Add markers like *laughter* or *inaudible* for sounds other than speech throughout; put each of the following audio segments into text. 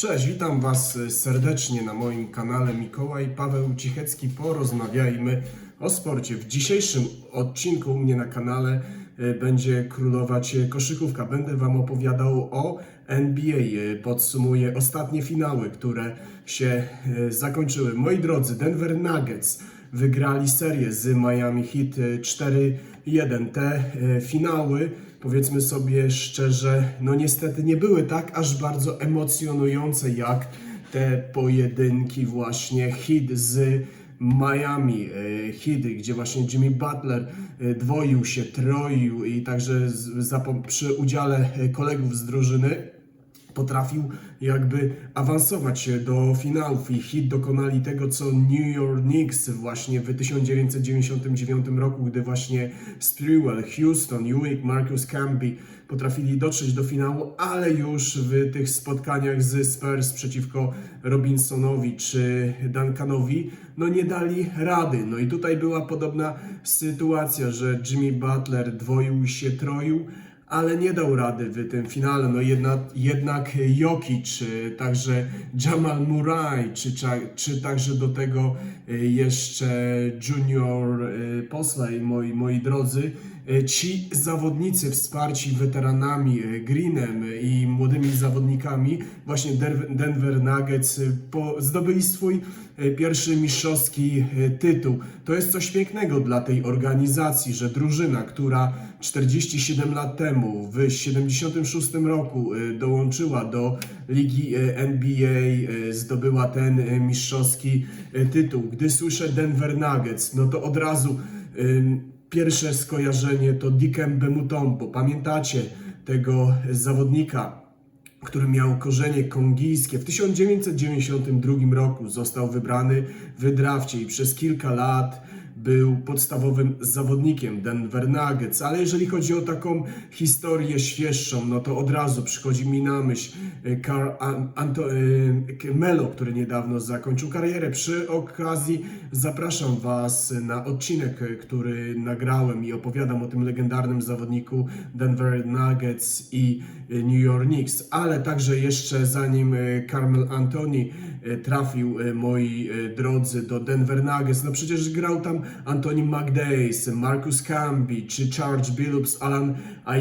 Cześć, witam Was serdecznie na moim kanale Mikołaj Paweł Cichecki. Porozmawiajmy o sporcie. W dzisiejszym odcinku u mnie na kanale e, będzie królować koszykówka. Będę Wam opowiadał o NBA. E, Podsumuję ostatnie finały, które się e, zakończyły. Moi drodzy, Denver Nuggets wygrali serię z Miami Heat e, 4-1. Te finały powiedzmy sobie szczerze, no niestety nie były tak aż bardzo emocjonujące jak te pojedynki właśnie hit z Miami. E, Heat, gdzie właśnie Jimmy Butler e, dwoił się, troił i także przy udziale e, kolegów z drużyny potrafił jakby awansować do finałów i hit dokonali tego, co New York Knicks właśnie w 1999 roku, gdy właśnie Sprewell, Houston, Ewing, Marcus Camby potrafili dotrzeć do finału, ale już w tych spotkaniach z Spurs przeciwko Robinsonowi czy Duncanowi, no nie dali rady. No i tutaj była podobna sytuacja, że Jimmy Butler dwoił się, troił, ale nie dał rady w tym finale. No jednak, jednak Jokic, czy także Jamal Murray, czy, czy także do tego y, jeszcze Junior y, Posley, moi, moi drodzy. Y, Ci zawodnicy wsparci weteranami y, Greenem i młodymi zawodnikami, właśnie Denver Nuggets, zdobyli swój pierwszy mistrzowski tytuł. To jest coś pięknego dla tej organizacji, że drużyna, która 47 lat temu, w 76 roku dołączyła do ligi NBA, zdobyła ten mistrzowski tytuł. Gdy słyszę Denver Nuggets, no to od razu pierwsze skojarzenie to Dikembe Mutombo. Pamiętacie tego zawodnika, który miał korzenie kongijskie. W 1992 roku został wybrany w i przez kilka lat był podstawowym zawodnikiem Denver Nuggets, ale jeżeli chodzi o taką historię świeższą, no to od razu przychodzi mi na myśl e, Carl An- Anto- e, Melo, który niedawno zakończył karierę. Przy okazji zapraszam Was na odcinek, e, który nagrałem i opowiadam o tym legendarnym zawodniku Denver Nuggets i e, New York Knicks, ale także jeszcze zanim e, Carmel Anthony e, trafił, e, moi e, drodzy, do Denver Nuggets, no przecież grał tam Anthony McDays, Marcus Camby, czy Charles Billups, Alan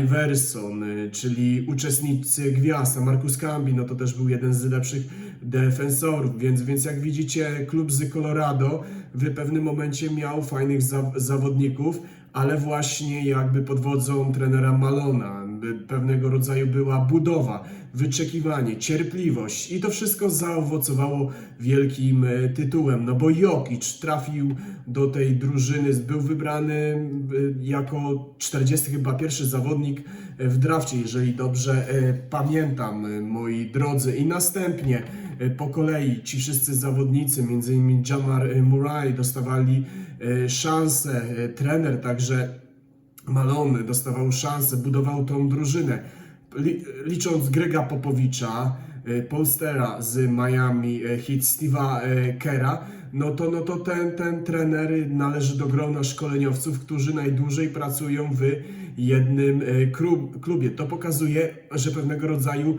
Iverson, e, czyli uczestnicy gwiazd, a Marcus Camby, no to też był jeden z lepszych defensorów, więc, więc jak widzicie, klub z Colorado w pewnym momencie miał fajnych za, zawodników, ale właśnie jakby pod wodzą trenera Malona, pewnego rodzaju była budowa, wyczekiwanie, cierpliwość. I to wszystko zaowocowało wielkim e, tytułem, no bo Jokic trafił do tej drużyny, był wybrany e, jako 40 chyba pierwszy zawodnik e, w drafcie, jeżeli dobrze pamiętam, moi drodzy. I następnie po kolei ci wszyscy zawodnicy, między innymi Jamar Murray dostawali szansę, trener. Także Malone dostawał szansę, budował tą drużynę. Li, licząc Grega Popowicza, e, Polstera z Miami e, Heat, Steve'a e, Kera, no to, no to ten, ten trener należy do grona szkoleniowców, którzy najdłużej pracują w jednym klub, klubie. To pokazuje, że pewnego rodzaju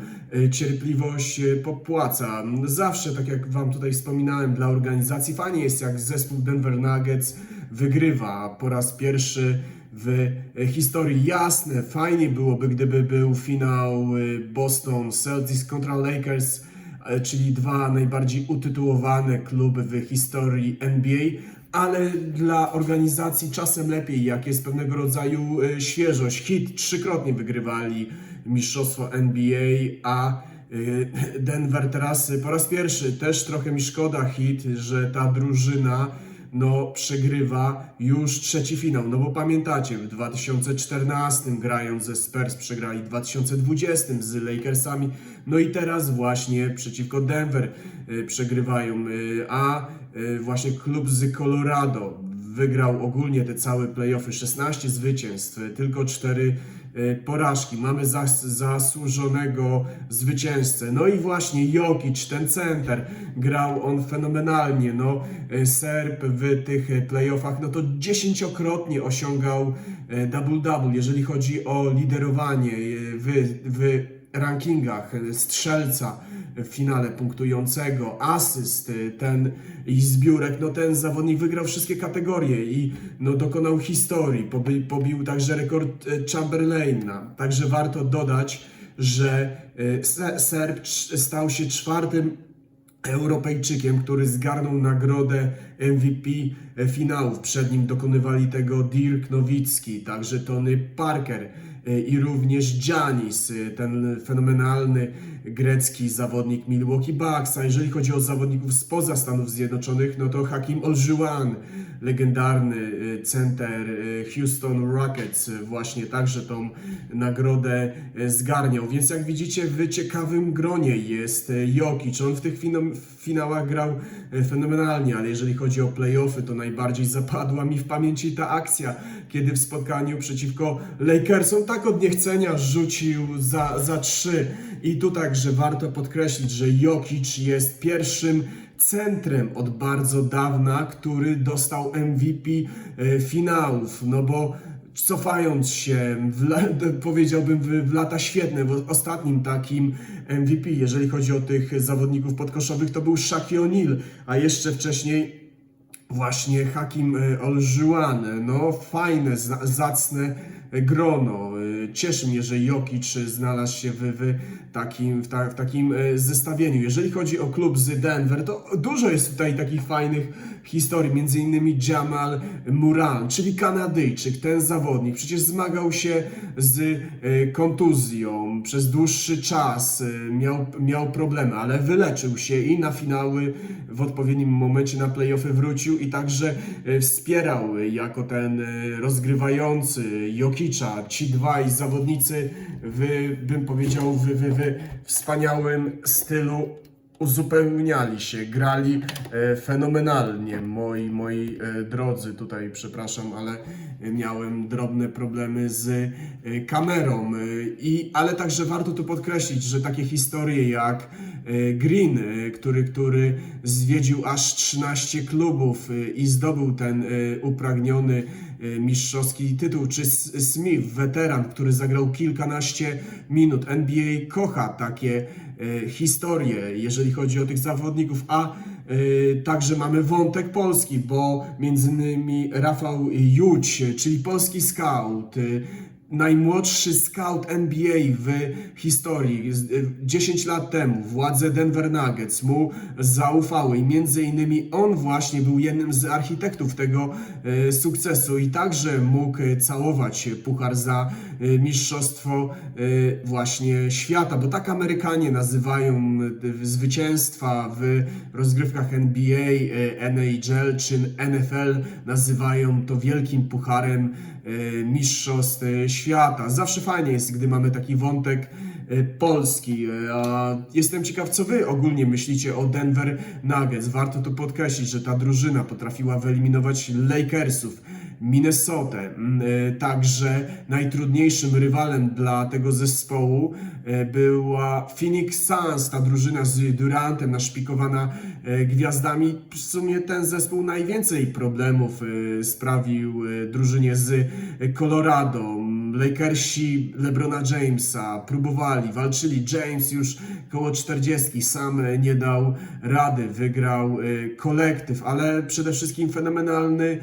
cierpliwość popłaca. Zawsze, tak jak Wam tutaj wspominałem, dla organizacji fajnie jest, jak zespół Denver Nuggets wygrywa po raz pierwszy w historii. Jasne, fajnie byłoby, gdyby był finał y, Boston Celtics kontra Lakers, e, czyli dwa najbardziej utytułowane kluby w historii NBA, ale dla organizacji czasem lepiej, jak jest pewnego rodzaju y, świeżość. Hit trzykrotnie wygrywali mistrzostwo NBA, a y, Denver teraz y, po raz pierwszy też trochę mi szkoda hit, że ta drużyna no, przegrywa już trzeci finał. No bo pamiętacie, w 2014 grają ze Spurs, przegrali w 2020 z Lakersami, no i teraz właśnie przeciwko Denver y, przegrywają, y, a y, właśnie klub z Colorado wygrał ogólnie te całe playoffy, 16 zwycięstw, tylko 4 y, porażki. Mamy zas zasłużonego zwycięzcę. No i właśnie Jokic, ten center, grał on fenomenalnie. No, y, Serb w tych y, playoffach, no to dziesięciokrotnie osiągał y, double-double, jeżeli chodzi o liderowanie y, w, w rankingach y, strzelca w finale punktującego, asyst, y, ten i zbiórek, no ten zawodnik wygrał wszystkie kategorie i no dokonał historii, pobi, pobił także rekord y, Chamberlaina. Także warto dodać, że y, Se- Serb stał się czwartym Europejczykiem, który zgarnął nagrodę MVP finałów. Przed nim dokonywali tego Dirk Nowicki, także Tony Parker i również Giannis, y, ten fenomenalny grecki zawodnik Milwaukee Bucks. A jeżeli chodzi o zawodników spoza Stanów Zjednoczonych, no to Hakim Oljuan, legendarny y, center y, Houston Rockets, y, właśnie także tą nagrodę zgarniał. Więc jak widzicie, w ciekawym gronie jest Jokic. On w tych finałach grał fenomenalnie, ale jeżeli chodzi o playoffy, to najbardziej zapadła mi w pamięci ta akcja, kiedy w spotkaniu przeciwko Lakersom tak od niechcenia rzucił za, za trzy. I tu także warto podkreślić, że Jokic jest pierwszym centrem od bardzo dawna, który dostał MVP e, finałów, no bo cofając się, w, *laughs* powiedziałbym w, w lata świetne, w ostatnim takim MVP, jeżeli chodzi o tych zawodników podkoszowych, to był Shaquille O'Neal, a jeszcze wcześniej Właśnie Hakim e, Oljuan, no fajne, za- zacne grono. E, Cieszy mnie, że Jokic znalazł się w, w, takim, w, ta, w takim e, zestawieniu. Jeżeli chodzi o klub z Denver, to dużo jest tutaj takich fajnych historii, między innymi Jamal Muran, czyli Kanadyjczyk, ten zawodnik, przecież zmagał się z e, kontuzją przez dłuższy czas, e, miał, miał problemy, ale wyleczył się i na finały w odpowiednim momencie na playoffy wrócił i także e, wspierał jako ten e, rozgrywający Jokicza, ci dwaj zawodnicy w, bym powiedział, w, w, w wspaniałym stylu uzupełniali się, grali e, fenomenalnie. Moi, moi e, drodzy, tutaj przepraszam, ale miałem drobne problemy z e, kamerą. E, i, ale także warto tu podkreślić, że takie historie jak e, Green, e, który, który zwiedził aż 13 klubów e, i zdobył ten e, upragniony e, mistrzowski tytuł, czy Smith, weteran, który zagrał kilkanaście minut. NBA kocha takie e, historie, jeżeli chodzi o tych zawodników, a e, także mamy wątek polski, bo między innymi Rafał Juć, czyli polski scout, e, najmłodszy scout NBA w historii. Z- y, 10 lat temu władze Denver Nuggets mu zaufały i między innymi on właśnie był jednym z architektów tego e, sukcesu i także mógł całować puchar za e, mistrzostwo właśnie świata, bo tak Amerykanie nazywają zwycięstwa w rozgrywkach NBA, NHL czy NFL, nazywają to wielkim pucharem mistrzostw e, świata. Zawsze fajnie jest, gdy mamy taki wątek e, polski. A Jestem ciekaw, co wy ogólnie myślicie o Denver Nuggets. Warto tu podkreślić, że ta drużyna potrafiła wyeliminować Lakersów. Minnesotę. Mm, e, Także najtrudniejszym rywalem dla tego zespołu e, była Phoenix Suns, ta drużyna z Durantem naszpikowana e, gwiazdami. W sumie ten zespół najwięcej problemów sprawił drużynie z Colorado. Lakersi LeBrona Jamesa próbowali, walczyli. James już koło 40, sam nie dał rady, wygrał kolektyw, ale przede wszystkim fenomenalny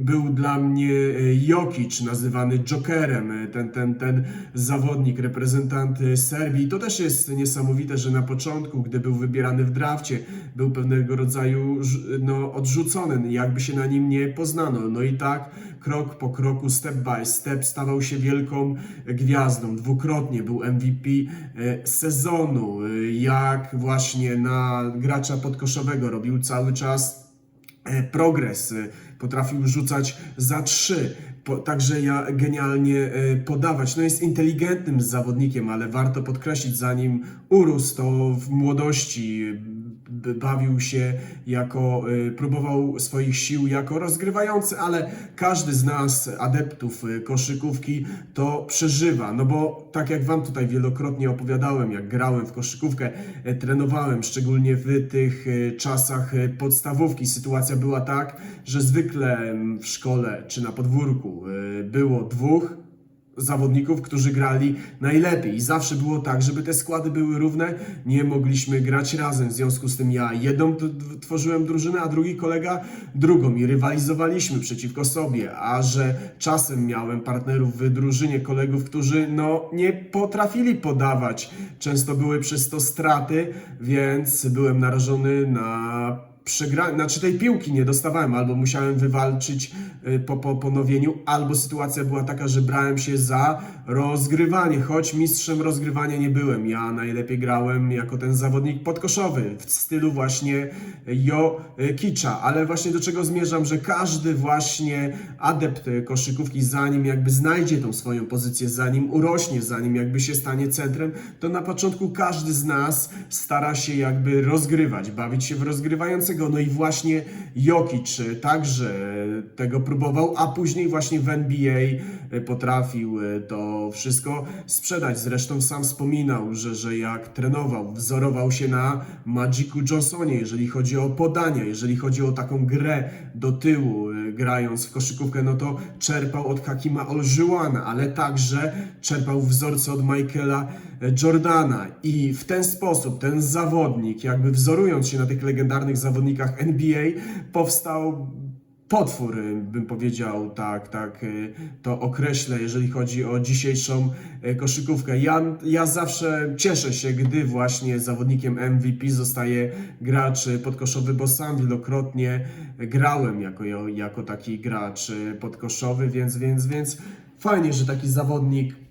był dla mnie e, Jokic, nazywany Jokerem, e, ten, ten, ten zawodnik, reprezentant Serbii. To też jest niesamowite, że na początku, gdy był wybierany w drafcie, był pewnego rodzaju no, odrzucony, jakby się na nim nie poznano. No i tak krok po kroku, step by step stawał się wielką gwiazdą. Dwukrotnie był MVP sezonu, jak właśnie na gracza podkoszowego robił cały czas progres, e, potrafił rzucać za trzy, po, także ja genialnie e, podawać. No jest inteligentnym zawodnikiem, ale warto podkreślić, zanim urósł, to w młodości bawił się jako, y, próbował swoich sił jako rozgrywający, ale każdy z nas, adeptów y, koszykówki, to przeżywa. No bo tak jak Wam tutaj wielokrotnie opowiadałem, jak grałem w koszykówkę, e, trenowałem, szczególnie w tych y, czasach podstawówki, sytuacja była tak, że zwykle mm, w szkole czy na podwórku było dwóch zawodników, którzy grali najlepiej. I zawsze było tak, żeby te składy były równe, nie mogliśmy grać razem. W związku z tym ja jedną tworzyłem drużynę, a drugi kolega drugą i rywalizowaliśmy przeciwko sobie. A że czasem miałem partnerów w drużynie, kolegów, którzy no nie potrafili podawać. Często były przez to straty, więc byłem narażony na przegrałem, znaczy tej piłki nie dostawałem, albo musiałem wywalczyć y, po, po ponowieniu, albo sytuacja była taka, że brałem się za rozgrywanie, choć mistrzem rozgrywania nie byłem. Ja najlepiej grałem jako ten zawodnik podkoszowy, w stylu właśnie Jo Kicza, ale właśnie do czego zmierzam, że każdy właśnie adept koszykówki, zanim jakby znajdzie tą swoją pozycję, zanim urośnie, zanim jakby się stanie centrem, to na początku każdy z nas stara się jakby rozgrywać, bawić się w rozgrywającego. No i właśnie Jokic y, także tego próbował, a później właśnie w NBA y, potrafił to wszystko sprzedać. Zresztą sam wspominał, że, że jak trenował, wzorował się na Magicu Johnsonie, jeżeli chodzi o podania, jeżeli chodzi o taką grę do tyłu, grając w koszykówkę, no to czerpał od Hakima Olżyłana, ale także czerpał wzorce od Michaela e, Jordana i w ten sposób ten zawodnik, jakby wzorując się na tych legendarnych zawodnikach NBA, powstał potwór, bym powiedział, tak, tak y, to określę, jeżeli chodzi o dzisiejszą y, koszykówkę. Ja, ja zawsze cieszę się, gdy właśnie zawodnikiem MVP zostaje gracz podkoszowy, bo sam wielokrotnie grałem jako, jako taki gracz podkoszowy, więc, więc, więc fajnie, że taki zawodnik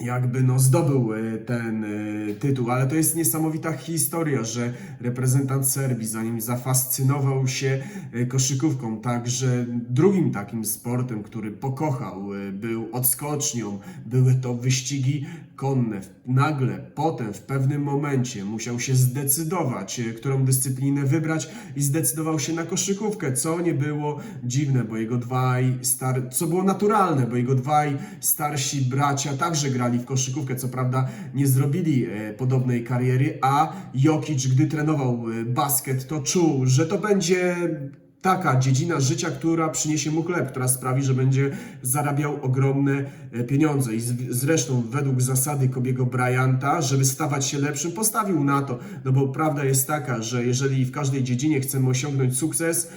jakby no zdobył e, ten e, tytuł, ale to jest niesamowita historia, że reprezentant Serbii, zanim zafascynował się e, koszykówką, także drugim takim sportem, który pokochał, był odskocznią, były to wyścigi konne. Nagle, potem, w pewnym momencie musiał się zdecydować, którą dyscyplinę wybrać i zdecydował się na koszykówkę, co nie było dziwne, bo jego dwaj star... co było naturalne, bo jego dwaj starsi bracia także grali w koszykówkę, co prawda nie zrobili e, podobnej kariery, a Jokic, gdy trenował e, basket, to czuł, że to będzie taka dziedzina życia, która przyniesie mu chleb, która sprawi, że będzie zarabiał ogromne e, pieniądze. I zresztą według zasady Kobiego Bryanta, żeby stawać się lepszym, postawił na to. No bo prawda jest taka, że jeżeli w każdej dziedzinie chcemy osiągnąć sukces,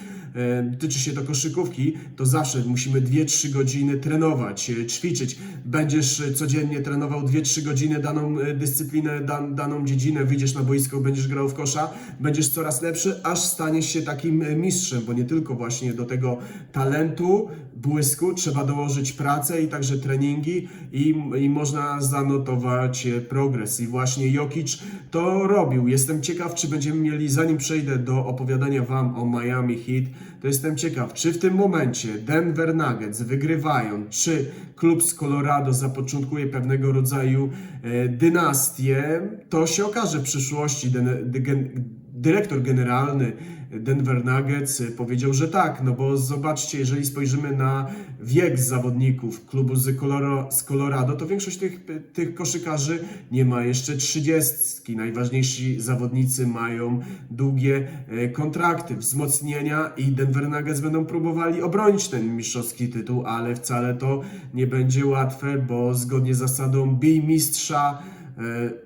tyczy się to koszykówki, to zawsze musimy 2-3 godziny trenować, e, ćwiczyć. Będziesz e, codziennie trenował 2-3 godziny daną e, dyscyplinę, dan, daną dziedzinę, wyjdziesz na boisko, będziesz grał w kosza, będziesz coraz lepszy, aż staniesz się takim e, mistrzem, bo nie tylko właśnie do tego talentu, błysku trzeba dołożyć pracę i także treningi i, i można zanotować e, progres. I właśnie Jokic to robił. Jestem ciekaw, czy będziemy mieli, zanim przejdę do opowiadania Wam o Miami Heat, to jestem ciekaw, czy w tym momencie Denver Nuggets wygrywają, czy klub z Colorado zapoczątkuje pewnego rodzaju e, dynastię, to się okaże w przyszłości. Dyrektor generalny Denver Nuggets y, powiedział, że tak, no bo zobaczcie, jeżeli spojrzymy na wiek zawodników klubu z, Colorado, to większość tych, tych koszykarzy nie ma jeszcze trzydziestki. Najważniejsi zawodnicy mają długie e, kontrakty, wzmocnienia i Denver Nuggets będą próbowali obronić ten mistrzowski tytuł, ale wcale to nie będzie łatwe, bo zgodnie z zasadą bij mistrza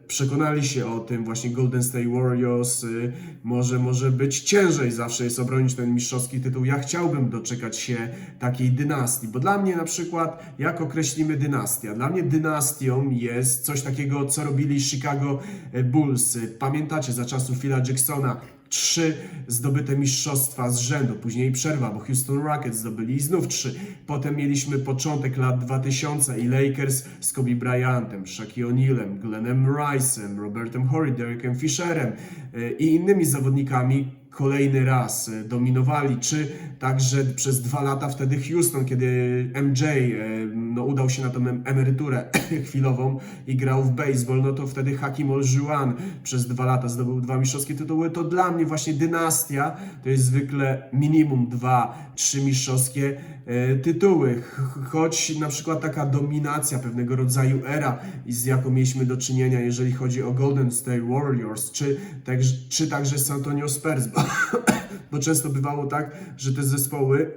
przekonali się o tym właśnie Golden State Warriors, y, może, może być ciężej zawsze jest obronić ten mistrzowski tytuł. Ja chciałbym doczekać się takiej dynastii, bo dla mnie na przykład, jak określimy dynastia? Dla mnie dynastią jest coś takiego, co robili Chicago Bulls. Pamiętacie za czasów Phila Jacksona, trzy zdobyte mistrzostwa z rzędu, później przerwa, bo Houston Rockets zdobyli i znów trzy. Potem mieliśmy początek lat 2000 i Lakers z Kobe Bryantem, Shaquille O'Nealem, Glennem Rice'em, Robertem Horry, Derekiem Fisherem e, i innymi zawodnikami kolejny raz e, dominowali, czy także przez dwa lata wtedy Houston, kiedy MJ e, no, udał się na tą em- emeryturę *coughs* chwilową i grał w baseball, no to wtedy Hakim Oljuan przez dwa lata zdobył dwa mistrzowskie tytuły. To dla mnie właśnie dynastia to jest zwykle minimum dwa, trzy mistrzowskie e, tytuły. Ch- Choć na przykład taka dominacja pewnego rodzaju era, z jaką mieliśmy do czynienia, jeżeli chodzi o Golden State Warriors, czy, czy także San Antonio Spurs, *coughs* bo, często bywało tak, że te zespoły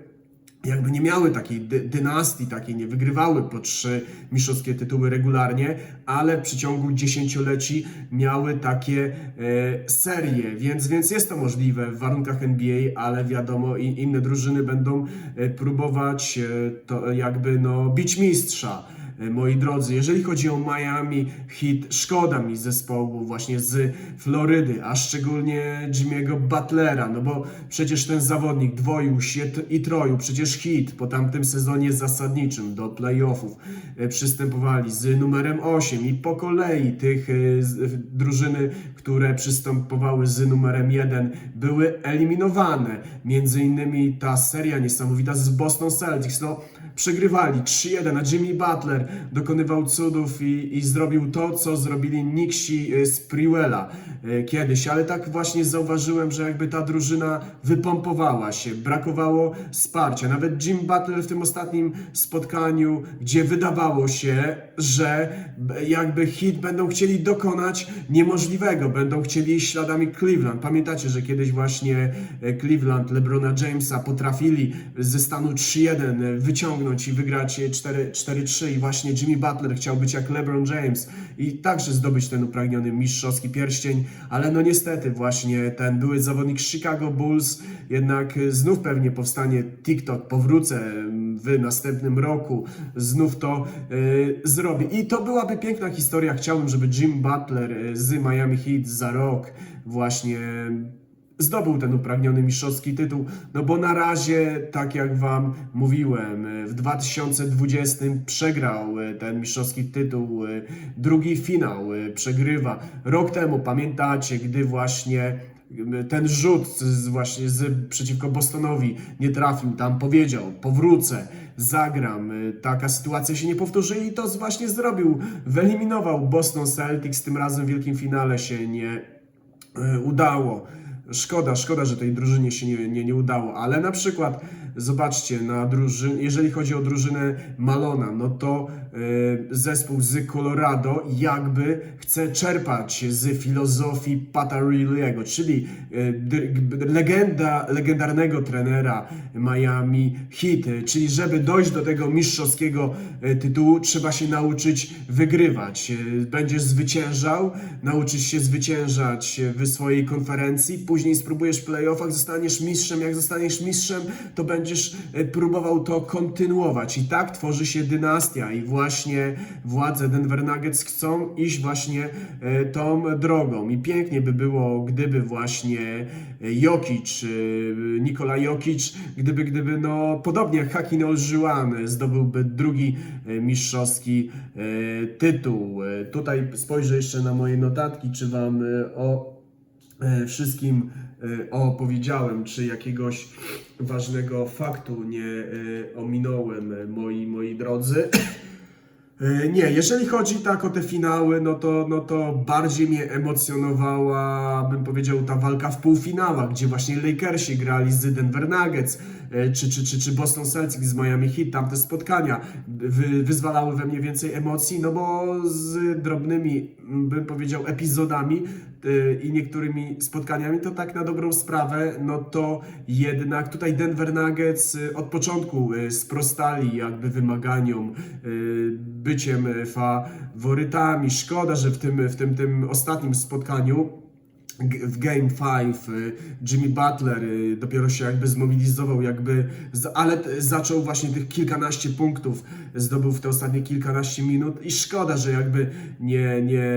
jakby nie miały takiej dy- dynastii, takiej nie wygrywały po trzy mistrzowskie tytuły regularnie, ale w przeciągu dziesięcioleci miały takie e, serie, więc, więc jest to możliwe w warunkach NBA, ale wiadomo i inne drużyny będą e, próbować e, to jakby no bić mistrza. E, Moi drodzy, jeżeli chodzi o Miami Heat, szkoda mi zespołu właśnie z Florydy, a szczególnie Jimmy'ego Butlera, no bo przecież ten zawodnik dwoił się i troił, przecież Heat po tamtym sezonie zasadniczym do playoffów e, przystępowali z numerem 8 i po kolei tych e, drużyny, które przystępowały z numerem 1 były eliminowane. Między innymi ta seria niesamowita z Boston Celtics, no przegrywali 3-1, a Jimmy Butler dokonywał cudów i, i zrobił to, co zrobili Nixi e, z Priwella e, kiedyś, ale tak właśnie zauważyłem, że jakby ta drużyna wypompowała się, brakowało wsparcia. Nawet Jim Butler w tym ostatnim spotkaniu, gdzie wydawało się, że b- jakby hit będą chcieli dokonać niemożliwego, będą chcieli iść śladami Cleveland. Pamiętacie, że kiedyś właśnie e, Cleveland LeBrona Jamesa potrafili ze stanu 3-1 wyciągnąć i wygrać e, 4 4-3 i właśnie Jimmy Butler chciał być jak LeBron James i także zdobyć ten upragniony mistrzowski pierścień, ale no niestety właśnie ten były zawodnik Chicago Bulls jednak znów pewnie powstanie TikTok, powrócę mm, w następnym roku, znów to e, zrobię. I to byłaby piękna historia. Chciałbym, żeby Jim Butler e, z Miami Heat za rok właśnie zdobył ten upragniony mistrzowski tytuł, no bo na razie, tak jak Wam mówiłem, w 2020 przegrał e, ten mistrzowski tytuł, e, drugi finał e, przegrywa. Rok temu, pamiętacie, gdy właśnie ten rzut z, właśnie z, przeciwko Bostonowi nie trafił, tam powiedział, powrócę, zagram, taka sytuacja się nie powtórzy i to właśnie zrobił. Wyeliminował Boston Celtics, tym razem w wielkim finale się nie udało. Szkoda, szkoda, że tej drużynie się nie, nie, nie udało, ale na przykład zobaczcie, na drużyn, jeżeli chodzi o drużynę Malona, no to zespół z Colorado jakby chce czerpać z filozofii Pata Riley'ego, czyli g- legenda, legendarnego trenera Miami Heat, czyli żeby dojść do tego mistrzowskiego e, tytułu, trzeba się nauczyć wygrywać. Będziesz zwyciężał, nauczysz się zwyciężać w swojej konferencji, później spróbujesz w playoffach, zostaniesz mistrzem. Jak zostaniesz mistrzem, to będziesz próbował to kontynuować. I tak tworzy się dynastia. I właśnie władze Denver Nuggets chcą iść właśnie e, tą drogą. I pięknie by było, gdyby właśnie e, Jokic, e, Nikola Jokic, gdyby, gdyby no podobnie jak Hakim Olżyłan zdobyłby drugi mistrzowski tytuł. Tutaj spojrzę jeszcze na moje notatki, czy wam o wszystkim opowiedziałem, czy jakiegoś ważnego faktu nie ominąłem, moi, moi drodzy. E, Nie, jeżeli chodzi tak o te finały, no to, no to bardziej mnie emocjonowała, bym powiedział, ta walka w półfinałach, gdzie właśnie Lakersi grali z Denver Nuggets, e, czy, czy, czy, czy Boston Celtics z Miami Heat, tamte spotkania wy, wyzwalały we mnie więcej emocji, no bo z drobnymi, bym powiedział, epizodami i niektórymi spotkaniami, to tak na dobrą sprawę, no to jednak tutaj Denver Nuggets e, od początku e, sprostali jakby wymaganiom byciem faworytami. Szkoda, że w tym, w tym, tym ostatnim spotkaniu w Game 5 Jimmy Butler y, dopiero się jakby zmobilizował, jakby, ale zaczął właśnie tych kilkanaście punktów, zdobył w te ostatnie kilkanaście minut i szkoda, że jakby nie, nie,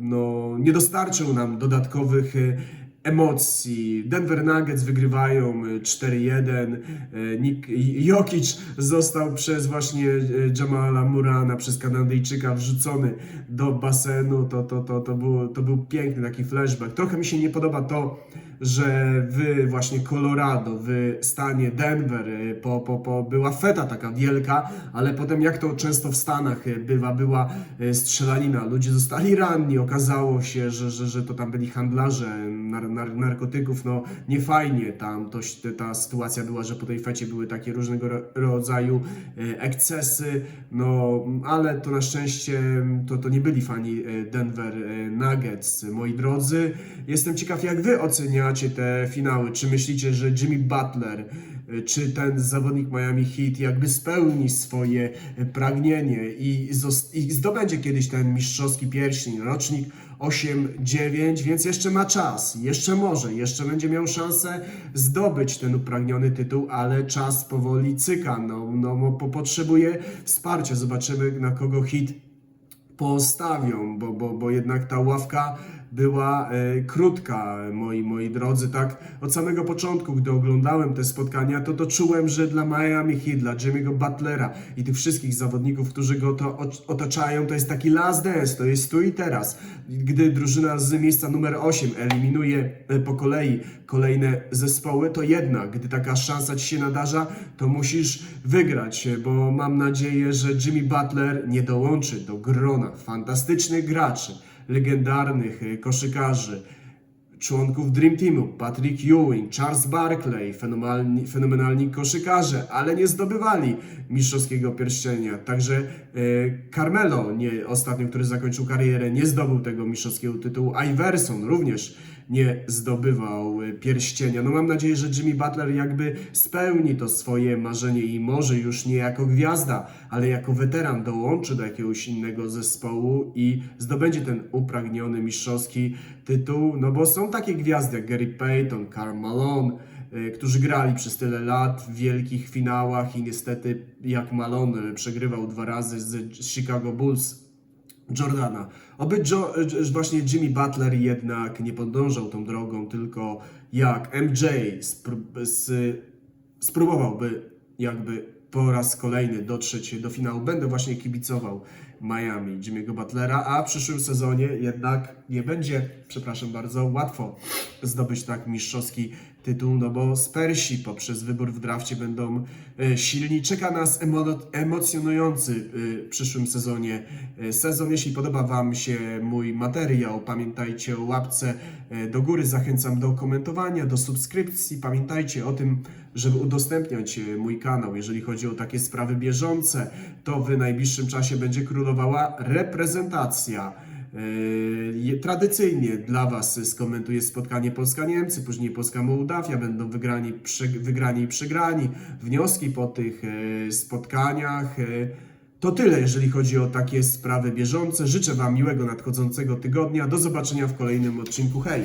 no, nie dostarczył nam dodatkowych y, emocji. Denver Nuggets wygrywają y, 4-1. y, Nik Jokic został przez właśnie y, Jamala Murana, przez Kanadyjczyka wrzucony do basenu. To, to, to, to, było, to był piękny taki flashback. Trochę mi się nie podoba to, że w właśnie Colorado, w stanie Denver y, po, po, po była feta taka wielka, ale potem jak to często w Stanach y, bywa, była y, strzelanina. Ludzie zostali ranni, okazało się, że, że, że to tam byli handlarze nar, nar, narkotyków, no nie fajnie tam to, ta sytuacja była, że po tej fecie były takie różnego ro- rodzaju ekscesy, no ale to na szczęście to, to nie byli fani Denver Nuggets, moi drodzy. Jestem ciekaw jak wy oceniacie te finały, czy myślicie, że Jimmy Butler y, czy ten zawodnik Miami Heat jakby spełni swoje y, pragnienie i, i zdobędzie kiedyś ten mistrzowski pierścień, rocznik 8-9, więc jeszcze ma czas, jeszcze może, jeszcze będzie miał szansę zdobyć ten upragniony tytuł, ale czas powoli cyka, no, no potrzebuje wsparcia, zobaczymy na kogo hit postawią, bo, bo, bo jednak ta ławka była e, krótka, moi, moi drodzy, tak od samego początku, gdy oglądałem te spotkania, to to czułem, że dla Miami Heat, dla Jimmy'ego Butlera i tych wszystkich zawodników, którzy go to ot- otaczają, to jest taki last dance, to jest tu i teraz. Gdy drużyna z miejsca numer 8 eliminuje e, po kolei kolejne zespoły, to jednak, gdy taka szansa ci się nadarza, to musisz wygrać, e, bo mam nadzieję, że Jimmy Butler nie dołączy do grona fantastycznych graczy, legendarnych e, koszykarzy, członków Dream Teamu, Patrick Ewing, Charles Barkley, fenomenalni, fenomenalni koszykarze, ale nie zdobywali mistrzowskiego pierścienia. Także e, Carmelo, nie, ostatnio, który zakończył karierę, nie zdobył tego mistrzowskiego tytułu. Iverson również nie zdobywał e, pierścienia. No mam nadzieję, że Jimmy Butler jakby spełni to swoje marzenie i może już nie jako gwiazda, ale jako weteran dołączy do jakiegoś innego zespołu i zdobędzie ten upragniony mistrzowski tytuł, no bo są takie gwiazdy jak Gary Payton, Karl Malone, y, którzy grali przez tyle lat w wielkich finałach i niestety jak Malone y, przegrywał dwa razy z Chicago Bulls Jordana. Oby jo, y, właśnie Jimmy Butler jednak nie podążał tą drogą, tylko jak MJ spró- z, spróbowałby jakby po raz kolejny dotrzeć do finału. Będę właśnie kibicował Miami, Jimmy'ego Butlera, a w przyszłym sezonie jednak nie będzie, przepraszam bardzo, łatwo zdobyć tak mistrzowski tytuł, no bo Spersi poprzez wybór w drafcie będą e, silni. Czeka nas emo- emocjonujący e, w przyszłym sezonie e, sezon. Jeśli podoba Wam się mój materiał, pamiętajcie o łapce do góry. Zachęcam do komentowania, do subskrypcji. Pamiętajcie o tym, żeby udostępniać mój kanał. Jeżeli chodzi o takie sprawy bieżące, to w najbliższym czasie będzie królowała reprezentacja. Yy, Tradycyjnie dla Was skomentuję spotkanie Polska-Niemcy, później Polska-Mołdawia, będą wygrani, wygrani i przegrani. Wnioski po tych e, spotkaniach. e, To tyle, jeżeli chodzi o takie sprawy bieżące. Życzę Wam miłego nadchodzącego tygodnia. Do zobaczenia w kolejnym odcinku. Hej!